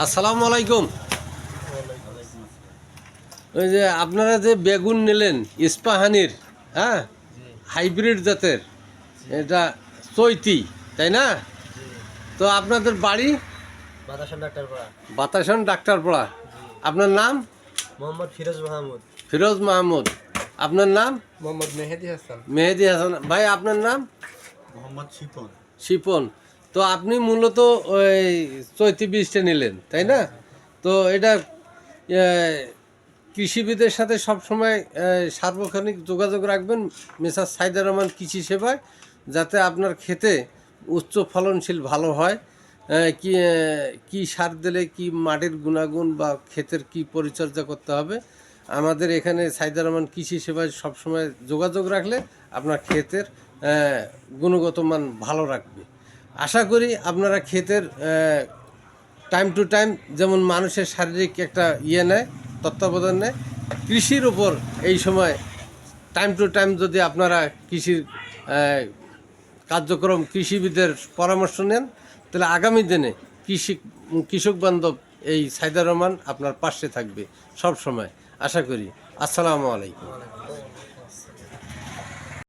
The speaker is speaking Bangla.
আসসালামু আলাইকুম। ওই যে আপনারা যে বেগুন নিলেন ইস্পাহানির হ্যাঁ? হাইব্রিড জাতের এটা চৈতি তাই না? তো আপনাদের বাড়ি? বাতাসন ডাক্তার পড়া। ডাক্তারপাড়া আপনার নাম? মোহাম্মদ ফিরোজ মাহমুদ। ফিরোজ মাহমুদ। আপনার নাম? মোহাম্মদ মেহেদি হাসান। মেহেদি হাসান। ভাই আপনার নাম? মোহাম্মদ শিপন। শিপন। তো আপনি মূলত ওই চৈতি বীজটা নিলেন, তাই না? তো এটা কৃষিবিদের সাথে সবসময় সার্বক্ষণিক যোগাযোগ রাখবেন মেসার সাইদার রহমান কৃষি সেবায়, যাতে আপনার খেতে উচ্চ ফলনশীল ভালো হয়। কি কি সার দিলে কি মাটির গুণাগুণ বা ক্ষেতের কি পরিচর্যা করতে হবে? আমাদের এখানে সাইদার রহমান কৃষি সেবায় সবসময় যোগাযোগ রাখলে আপনার ক্ষেতের গুণগত মান ভালো রাখবে। আশা করি আপনারা ক্ষেতের টাইম টু টাইম যেমন মানুষের শারীরিক একটা ইয়ে নেয়, তত্ত্বাবধান নেয়, কৃষির উপর এই সময় টাইম টু টাইম যদি আপনারা কৃষির কার্যক্রম কৃষিবিদের পরামর্শ নেন, তাহলে আগামী দিনে কৃষি, কৃষক বান্ধব এই সাইদার রহমান আপনার পাশে থাকবে সব সময়। আশা করি। আসসালামু আলাইকুম।